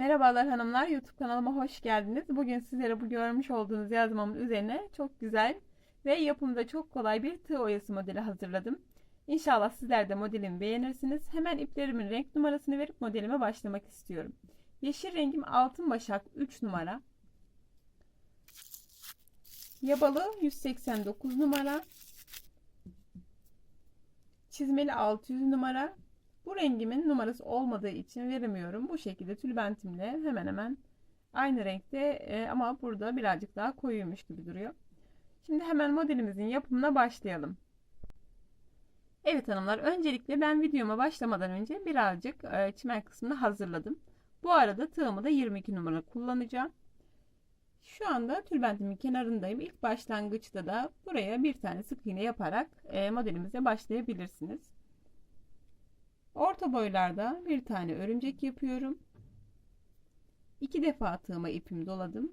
Merhabalar hanımlar, YouTube kanalıma hoş geldiniz. Bugün sizlere bu görmüş olduğunuz yazmamın üzerine çok güzel ve yapımda çok kolay bir tığ oyası modeli hazırladım. İnşallah sizler de modelimi beğenirsiniz. Hemen iplerimin renk numarasını verip modelime başlamak istiyorum. Yeşil rengim altın başak 3 numara. Yabalı 189 numara. Çizmeli 600 numara. Bu rengimin numarası olmadığı için veremiyorum. Bu şekilde tülbentimle hemen hemen aynı renkte e, ama burada birazcık daha koyuymuş gibi duruyor. Şimdi hemen modelimizin yapımına başlayalım. Evet hanımlar öncelikle ben videoma başlamadan önce birazcık e, çimen kısmını hazırladım. Bu arada tığımı da 22 numara kullanacağım. Şu anda tülbentimin kenarındayım. İlk başlangıçta da buraya bir tane sık iğne yaparak e, modelimize başlayabilirsiniz. Orta boylarda bir tane örümcek yapıyorum. İki defa tığıma ipimi doladım.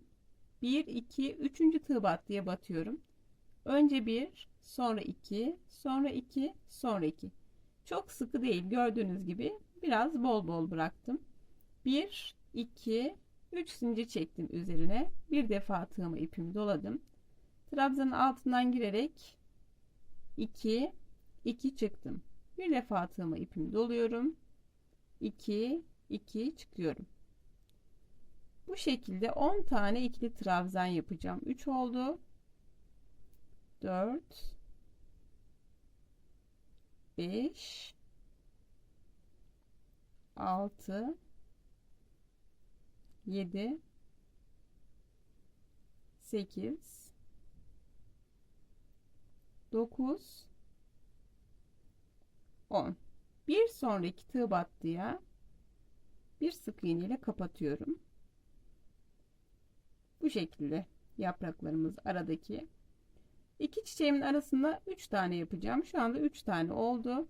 1 2 3. tığ battıya batıyorum. Önce 1, sonra 2, sonra 2, sonra 2. Çok sıkı değil gördüğünüz gibi biraz bol bol bıraktım. 1 2 3 zincir çektim üzerine. Bir defa tığıma ipimi doladım. Trabzanın altından girerek 2 2 çıktım. Bir defa tığıma ipimi doluyorum. 2 2 çıkıyorum. Bu şekilde 10 tane ikili trabzan yapacağım. 3 oldu. 4 5 6 7 8 9 10 bir sonraki tığ battıya bir sık iğne ile kapatıyorum. Bu şekilde yapraklarımız aradaki. İki çiçeğimin arasında 3 tane yapacağım. Şu anda 3 tane oldu.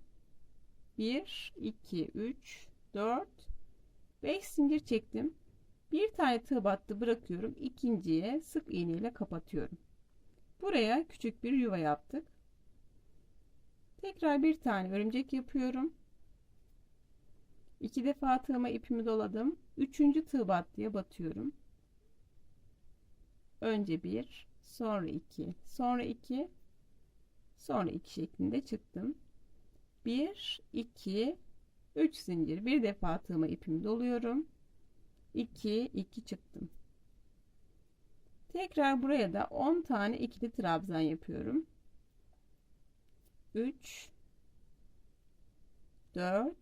1 2 3 4 5 zincir çektim. Bir tane tığ battı bırakıyorum. İkinciye sık iğne ile kapatıyorum. Buraya küçük bir yuva yaptık Tekrar bir tane örümcek yapıyorum. İki defa tığıma ipimi doladım. Üçüncü tığ battıya batıyorum. Önce bir, sonra iki, sonra iki, sonra iki şeklinde çıktım. Bir, iki, üç zincir. Bir defa tığıma ipimi doluyorum. İki, iki çıktım. Tekrar buraya da 10 tane ikili trabzan yapıyorum. 3 4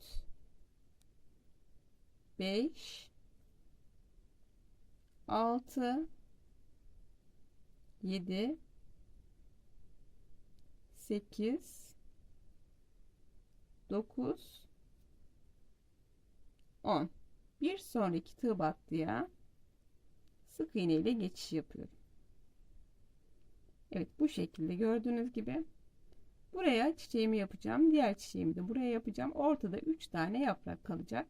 5 6 7 8 9 10 bir sonraki tığ battıya sık iğne ile geçiş yapıyorum. Evet bu şekilde gördüğünüz gibi Buraya çiçeğimi yapacağım. Diğer çiçeğimi de buraya yapacağım. Ortada 3 tane yaprak kalacak.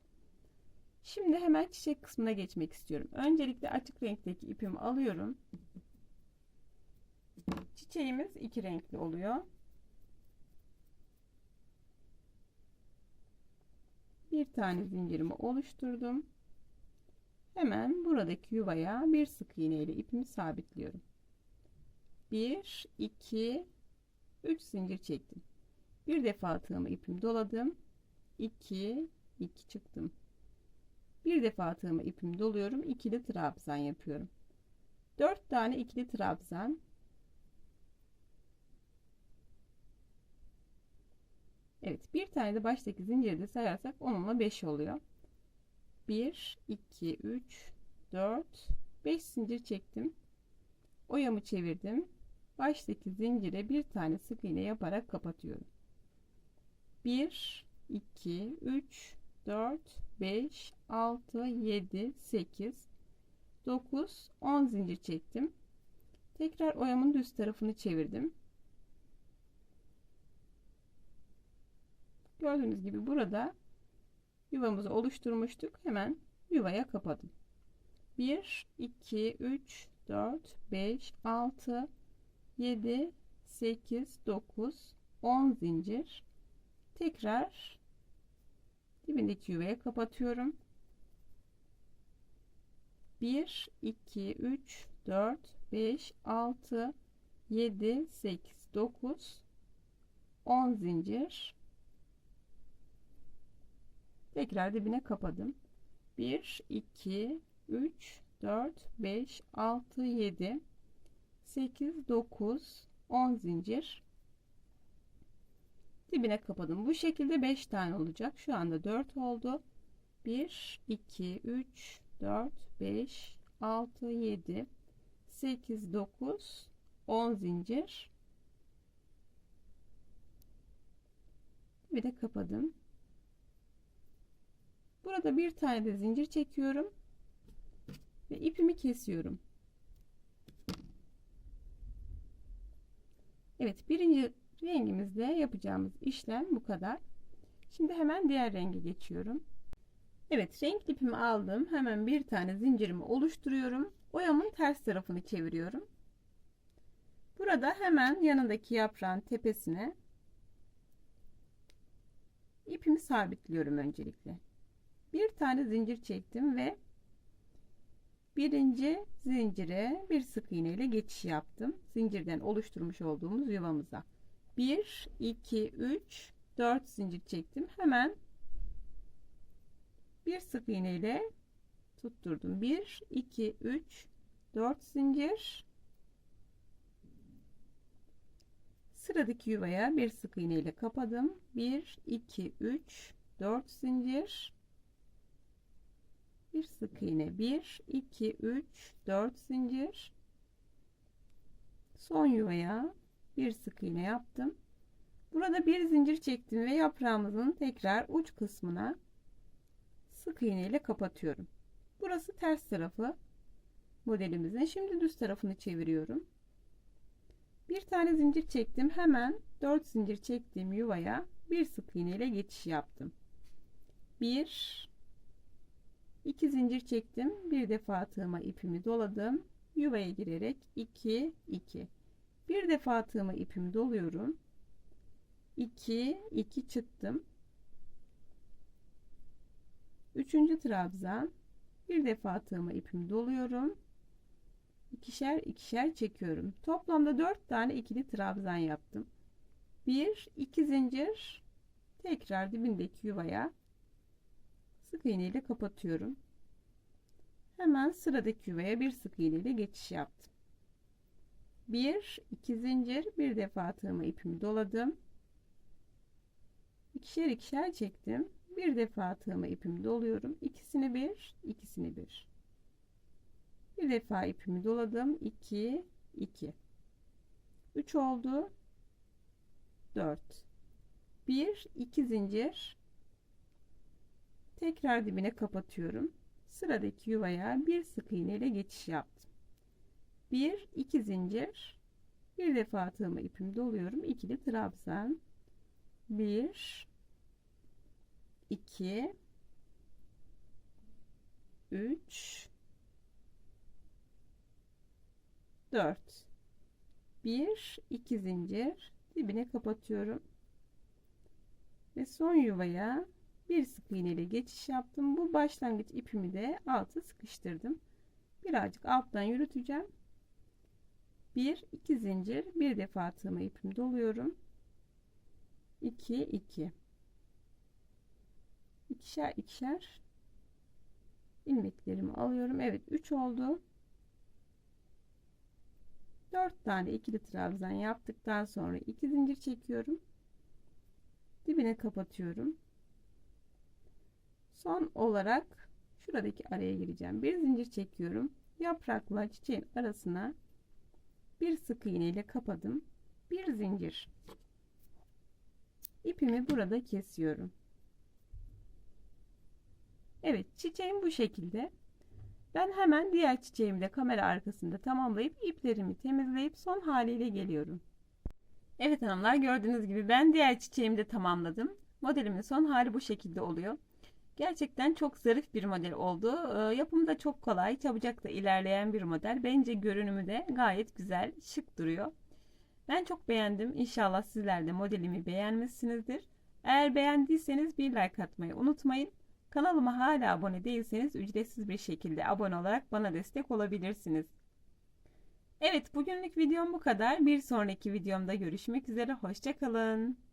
Şimdi hemen çiçek kısmına geçmek istiyorum. Öncelikle açık renkteki ipimi alıyorum. Çiçeğimiz iki renkli oluyor. Bir tane zincirimi oluşturdum. Hemen buradaki yuvaya bir sık iğne ile ipimi sabitliyorum. 1 2 3 zincir çektim. Bir defa tığımı ipimi doladım. 2 2 çıktım. Bir defa tığımı ipimi doluyorum. ikili trabzan yapıyorum. 4 tane ikili trabzan. Evet, bir tane de baştaki zincirde sayarsak onunla 5 oluyor. 1 2 3 4 5 zincir çektim. Oyamı çevirdim baştaki zincire bir tane sık iğne yaparak kapatıyorum. 1 2 3 4 5 6 7 8 9 10 zincir çektim. Tekrar oyamın düz tarafını çevirdim. Gördüğünüz gibi burada yuvamızı oluşturmuştuk. Hemen yuvaya kapadım. 1 2 3 4 5 6 7 8 9 10 zincir. Tekrar dibindeki yuvaya kapatıyorum. 1 2 3 4 5 6 7 8 9 10 zincir. Tekrar dibine kapadım. 1 2 3 4 5 6 7 8 9 10 zincir. Dibine kapadım. Bu şekilde 5 tane olacak. Şu anda 4 oldu. 1 2 3 4 5 6 7 8 9 10 zincir. Bir de kapadım. Burada bir tane de zincir çekiyorum ve ipimi kesiyorum Evet birinci rengimizde yapacağımız işlem bu kadar. Şimdi hemen diğer renge geçiyorum. Evet renk ipimi aldım. Hemen bir tane zincirimi oluşturuyorum. Oyamın ters tarafını çeviriyorum. Burada hemen yanındaki yaprağın tepesine ipimi sabitliyorum öncelikle. Bir tane zincir çektim ve birinci zincire bir sık iğne ile geçiş yaptım. Zincirden oluşturmuş olduğumuz yuvamıza. 1 2 3 4 zincir çektim. Hemen bir sık iğne ile tutturdum. 1 2 3 4 zincir. Sıradaki yuvaya bir sık iğne ile kapadım. 1 2 3 4 zincir bir sık iğne. 1 2 3 4 zincir. Son yuvaya bir sık iğne yaptım. Burada bir zincir çektim ve yaprağımızın tekrar uç kısmına sık iğne ile kapatıyorum. Burası ters tarafı modelimizin. Şimdi düz tarafını çeviriyorum. Bir tane zincir çektim. Hemen 4 zincir çektiğim yuvaya bir sık iğne ile geçiş yaptım. 1 2 zincir çektim. Bir defa tığıma ipimi doladım. Yuvaya girerek 2 2 bir defa tığıma ipimi doluyorum. 2 2 çıktım üçüncü trabzan. Bir defa tığıma ipimi doluyorum. İkişer ikişer çekiyorum. Toplamda 4 tane ikili trabzan yaptım. 1 2 zincir. Tekrar dibindeki yuvaya sık iğne ile kapatıyorum. Hemen sıradaki yuvaya bir sık iğne ile geçiş yaptım. 1 2 zincir bir defa tığıma ipimi doladım. İkişer ikişer çektim. Bir defa tığıma ipimi doluyorum. İkisini bir ikisini bir. Bir defa ipimi doladım. 2 2 3 oldu. 4 1 2 zincir tekrar dibine kapatıyorum. Sıradaki yuvaya bir sık iğne ile geçiş yaptım. 1 2 zincir. Bir defa tığıma ipimi doluyorum. İkili trabzan. 1 2 3 4 1 2 zincir. Dibine kapatıyorum. Ve son yuvaya bir sık iğne ile geçiş yaptım. Bu başlangıç ipimi de altı sıkıştırdım. Birazcık alttan yürüteceğim. 1 2 zincir. Bir defa tığıma ipimi doluyorum. 2 2 ikişer ikişer ilmeklerimi alıyorum. Evet 3 oldu. 4 tane ikili trabzan yaptıktan sonra 2 zincir çekiyorum. Dibine kapatıyorum son olarak şuradaki araya gireceğim. Bir zincir çekiyorum. Yaprakla çiçeğin arasına bir sık iğne ile kapadım. Bir zincir. İpimi burada kesiyorum. Evet çiçeğim bu şekilde. Ben hemen diğer çiçeğimi de kamera arkasında tamamlayıp iplerimi temizleyip son haliyle geliyorum. Evet hanımlar gördüğünüz gibi ben diğer çiçeğimi de tamamladım. Modelimin son hali bu şekilde oluyor Gerçekten çok zarif bir model oldu. Ee, yapımı da çok kolay, çabucak da ilerleyen bir model. Bence görünümü de gayet güzel, şık duruyor. Ben çok beğendim. İnşallah sizler de modelimi beğenmişsinizdir. Eğer beğendiyseniz bir like atmayı unutmayın. Kanalıma hala abone değilseniz ücretsiz bir şekilde abone olarak bana destek olabilirsiniz. Evet bugünlük videom bu kadar. Bir sonraki videomda görüşmek üzere. Hoşçakalın.